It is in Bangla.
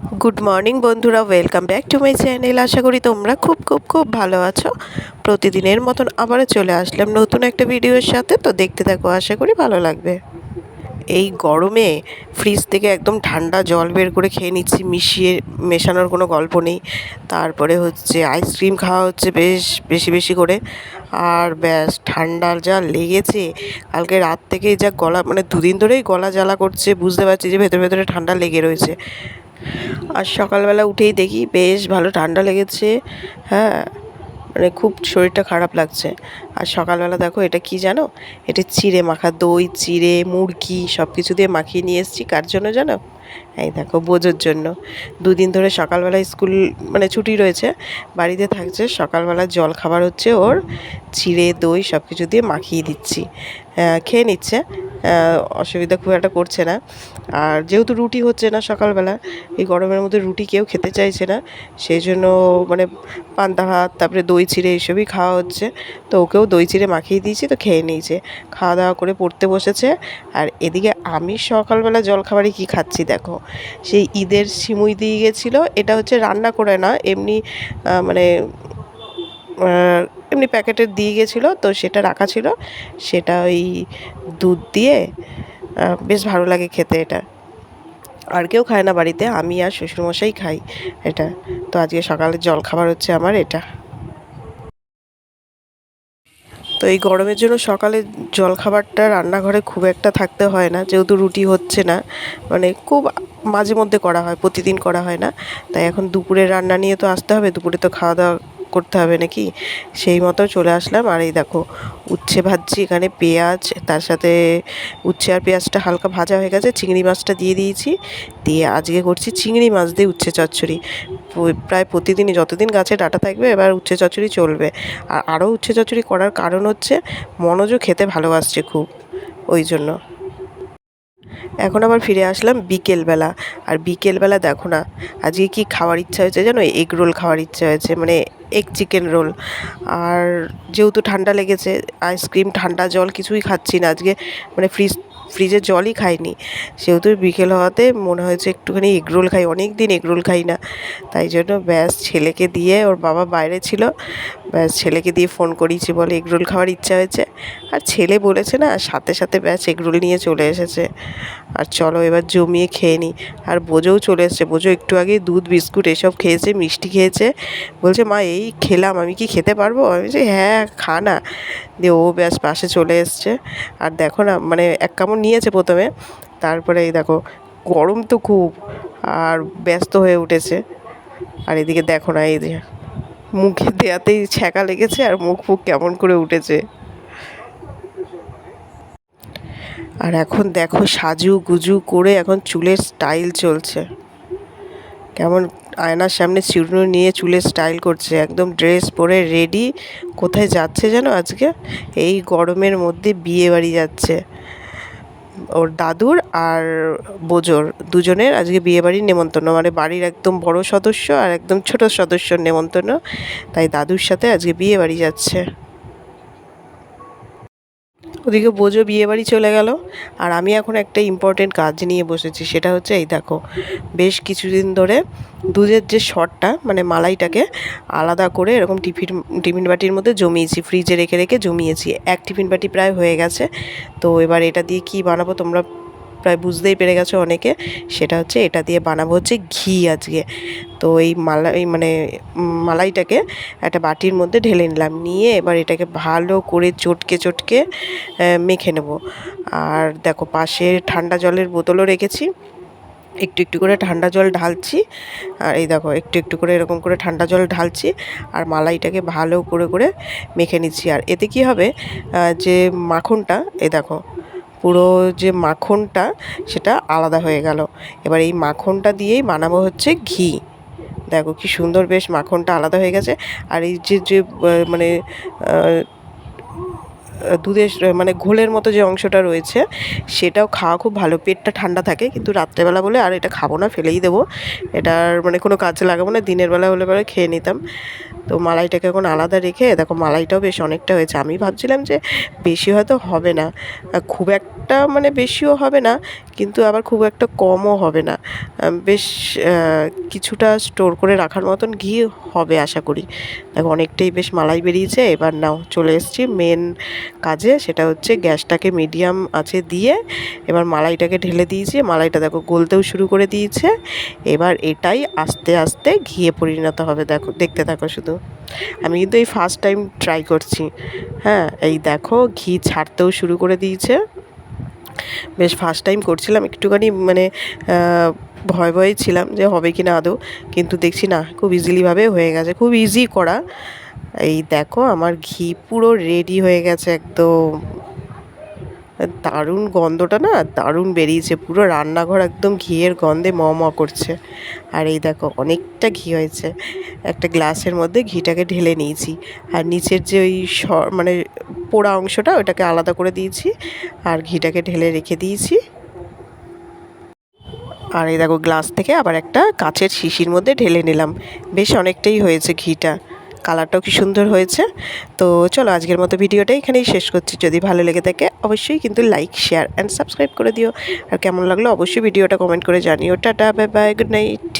গুড মর্নিং বন্ধুরা। Welcome back to my channel আশা করি তোমরা খুব খুব খুব ভালো আছো। প্রতিদিনের মতন আবারও চলে আসলাম নতুন একটা ভিডিওর সাথে। তো দেখতে থাকো, আশা করি ভালো লাগবে। এই গরমে ফ্রিজ থেকে একদম ঠান্ডা জল বের করে খেয়ে নিচ্ছি, মিশিয়ে মেশানোর কোনো গল্প নেই। তারপরে হচ্ছে আইসক্রিম খাওয়া হচ্ছে বেশ, বেশি বেশি করে। আর ব্যাস ঠান্ডা যা লেগেছে, কালকে রাত থেকেই যা গলা মানে দুদিন ধরেই গলা জ্বালা করছে, বুঝতে পারছি যে ভেতরে ভেতরে ঠান্ডা লেগে রয়েছে। আর সকালবেলা উঠেই দেখি বেশ ভালো ঠান্ডা লেগেছে হ্যাঁ মানে খুব শরীরটা খারাপ লাগছে। আর সকালবেলা দেখো এটা কি জানো? এটা চিড়ে মাখা দই, চিড়ে, মুরগি সব কিছু দিয়ে মাখিয়ে নিয়ে এসেছি। কার জন্য জানো? এই দেখো, বোঝোর জন্য। দুদিন ধরে সকালবেলা স্কুল মানে ছুটি রয়েছে, বাড়িতে থাকছে। সকালবেলা জল খাবার হচ্ছে ওর, চিড়ে, দই সব কিছু দিয়ে মাখিয়ে দিচ্ছি। খেয়ে নিচ্ছে। অসুবিধা খুব একটা করছে না। আর যেহেতু রুটি হচ্ছে না সকালবেলা, এই গরমের মধ্যে রুটি কেউ খেতে চাইছে না। সেই জন্য মানে পান্তা ভাত, তারপরে দই চিড়ে এইসবই খাওয়া হচ্ছে। তো ওকেও দই চিড়ে মাখিয়ে দিয়েছি, তো খেয়ে নিয়েছে। খাওয়া দাওয়া করে পড়তে বসেছে। আর এদিকে আমি সকালবেলা জলখাবারে কী খাচ্ছি দেখো। সেই ঈদের সিমুই দিয়ে গেছিল। এটা হচ্ছে রান্না করে না, এমনি মানে এমনি প্যাকেটের দিয়ে গেছিল, তো সেটা রাখা ছিল। সেটা ওই দুধ দিয়ে বেশ ভালো লাগে খেতে এটা। আর কেউ খায় না বাড়িতে, আমি আর শ্বশুরমশাই খাই এটা। তো আজকে সকালের জল খাবার হচ্ছে আমার এটা। তো এই গরমের জন্য সকালে জলখাবারটা রান্নাঘরে খুব একটা থাকতে হয় না, যেহেতু রুটি হচ্ছে না। মানে খুব মাঝে মধ্যে করা হয়, প্রতিদিন করা হয় না। তাই এখন দুপুরের রান্না নিয়ে তো আসতে হবে, দুপুরে তো খাওয়া দাওয়া করতে হবে নাকি? সেই মতো চলে আসলাম। আর এই দেখো, উচ্ছে ভাজছি, এখানে পেঁয়াজ, তার সাথে উচ্ছে আর পেঁয়াজটা হালকা ভাজা হয়ে গেছে, চিংড়ি মাছটা দিয়ে দিয়েছি। দিয়ে আজকে করছি চিংড়ি মাছ দিয়ে উচ্ছে চচ্চড়ি। প্রায় প্রতিদিনই, যতদিন গাছে ডাটা থাকবে, এবার উচ্ছে চচ্চড়ি চলবে। আর আরও উচ্ছে চচ্চড়ি করার কারণ হচ্ছে, মনোজও খেতে ভালোবাসছে খুব, ওই জন্য। এখন আবার ফিরে আসলাম বিকেলবেলা। আর বিকেলবেলা দেখো না, আজকে কি খাওয়ার ইচ্ছা হয়েছে জানো? এগ রোল খাওয়ার ইচ্ছা হয়েছে মানে এগ চিকেন রোল আর যেহেতু ঠান্ডা লেগেছে আইসক্রিম ঠান্ডা জল কিছুই খাচ্ছি না আজকে। মানে ফ্রিজ ফ্রিজের জলই খাইনি। সেহেতু বিকেল হওয়াতে মনে হয়েছে একটুখানি এগ রোল খাই অনেক দিন এগ রোল খাই না। তাই জন্য ব্যাস ছেলেকে দিয়ে ওর বাবা বাইরে ছিল। ব্যাস, ছেলেকে দিয়ে ফোন করিয়েছি বলে এগ রোল খাওয়ার ইচ্ছা হয়েছে? আর ছেলে বলেছে না, সাথে সাথে ব্যাস এগ রোল নিয়ে চলে এসেছে। আর চলো এবার জমিয়ে খেয়ে নিই আর বোঝোও চলে এসছে। বোঝো, একটু আগে দুধ, বিস্কুট এসব খেয়েছে, মিষ্টি খেয়েছে। বলছে, মা, এই খেলাম, আমি কি খেতে পারব? আমি বলছি হ্যাঁ খা না। দিয়ে ও ব্যাস, পাশে চলে এসছে। আর দেখো না মানে এক কামড় নিয়েছে প্রথমে। তারপরে এই দেখো, গরম তো খুব, আর ব্যস্ত হয়ে উঠেছে। আর এদিকে দেখো না, এই যে মুখে দেয়াতেই ছ্যাঁকা লেগেছে আর মুখ ফুক কেমন করে উঠেছে। আর এখন দেখো সাজু গুজু করে এখন চুলের স্টাইল চলছে। কেমন আয়নার সামনে চুড়নো নিয়ে চুলের স্টাইল করছে। একদম ড্রেস পরে রেডি কোথায় যাচ্ছে যেন আজকে? এই গরমের মধ্যে বিয়ে বাড়ি যাচ্ছে। ওর দাদুর আর বোজোর দুজনের আজকে বিয়ে বাড়ির নেমন্তন্ন। মানে বাড়ির একদম বড় সদস্য আর একদম ছোট সদস্যর নেমন্তন্ন। তাই দাদুর সাথে আজকে বিয়ে বাড়ি যাচ্ছে। ওদিকে বোঝো বিয়ে বাড়ি চলে গেল। আর আমি এখন একটা ইম্পর্টেন্ট কাজ নিয়ে বসেছি, সেটা হচ্ছে এই দেখো, বেশ কিছুদিন ধরে দুধের যে শটটা মানে মালাইটাকে আলাদা করে এরকম টিফিন টিফিন বাটির মধ্যে জমিয়েছি ফ্রিজে রেখে রেখে জমিয়েছি। এক টিফিন বাটি প্রায় হয়ে গেছে। তো এবার এটা দিয়ে কি বানাবো তোমরা প্রায় বুঝতেই পেরে গেছো অনেকে, সেটা হচ্ছে এটা দিয়ে বানাবো হচ্ছে ঘি আজকে। তো এই মালাই মানে মালাইটাকে একটা বাটির মধ্যে ঢেলে নিলাম, নিয়ে এবার এটাকে ভালো করে চটকে চটকে মেখে নেব। আর দেখো পাশে ঠান্ডা জলের বোতলও রেখেছি, একটু একটু করে ঠান্ডা জল ঢালছি, আর এই দেখো একটু একটু করে এরকম করে ঠান্ডা জল ঢালছি, আর মালাইটাকে ভালো করে করে মেখে নিচ্ছি। আর এতে কি হবে যে মাখনটা, এই দেখো পুরো যে মাখনটা, সেটা আলাদা হয়ে গেল। এবার এই মাখনটা দিয়েই বানাবো হচ্ছে ঘি। দেখো কি সুন্দর বেশ মাখনটা আলাদা হয়ে গেছে। আর এই যে যে মানে দুধের মানে ঘোলের মতো যে অংশটা রয়েছে, সেটাও খাওয়া খুব ভালো। পেটটা ঠান্ডা থাকে, কিন্তু রাত্রেবেলা বলে আর এটা খাব না, ফেলেই দেবো। এটার মানে কোনো কাজে লাগাবো না। দিনের বেলা হলে পরে খেয়ে নিতাম। তো মালাইটাকে এখন আলাদা রেখে, দেখো মালাইটাও বেশ অনেকটা হয়েছে। আমি ভাবছিলাম যে বেশি হয়তো হবে না। খুব একটা মানে বেশিও হবে না, কিন্তু আবার খুব একটা কমও হবে না। বেশ কিছুটা স্টোর করে রাখার মতন ঘি হবে আশা করি। দেখো অনেকটাই বেশ মালাই বেরিয়েছে। এবার নাও চলে এসেছি মেন কাজে, সেটা হচ্ছে গ্যাসটাকে মিডিয়াম আছে দিয়ে এবার মালাইটাকে ঢেলে দিয়েছি। মালাইটা দেখো গলতেও শুরু করে দিয়েছে। এবার এটাই আস্তে আস্তে ঘিয়ে পরিণত হবে। দেখো, দেখতে থাকো শুধু। আমি কিন্তু এই ফার্স্ট টাইম ট্রাই করছি। হ্যাঁ এই দেখো, ঘি ছাড়তেও শুরু করে দিয়েছে। বেশ ফার্স্ট টাইম করছিলাম, একটুখানি মানে ভয় ভয়ে ছিলাম যে হবে কি না আদৌ। কিন্তু দেখছি না, খুব ইজিলিভাবে হয়ে গেছে, খুব ইজি করা। এই দেখো, আমার ঘি পুরো রেডি হয়ে গেছে একদম। দারুণ গন্ধটা না দারুণ বেরিয়েছে। পুরো রান্নাঘর একদম ঘিয়ের গন্ধে ম ম করছে। আর এই দেখো, অনেকটা ঘি হয়েছে। একটা গ্লাসের মধ্যে ঘিটাকে ঢেলে নিয়েছি। আর নিচের যে ওই স- মানে পোড়া অংশটা ওটাকে আলাদা করে দিয়েছি। আর ঘিটাকে ঢেলে রেখে দিয়েছি। আর এই দেখো, গ্লাস থেকে আবার একটা কাচের শিশির মধ্যে ঢেলে নিলাম। বেশ অনেকটাই হয়েছে ঘিটা। কালারটাও কি সুন্দর হয়েছে। তো চলো আজকের মতো ভিডিওটা এখানেই শেষ করছি। যদি ভালো লেগে থাকে অবশ্যই কিন্তু লাইক শেয়ার অ্যান্ড সাবস্ক্রাইব করে দিও। আর কেমন লাগল অবশ্যই ভিডিওটা কমেন্ট করে জানিও। Tata bye bye good night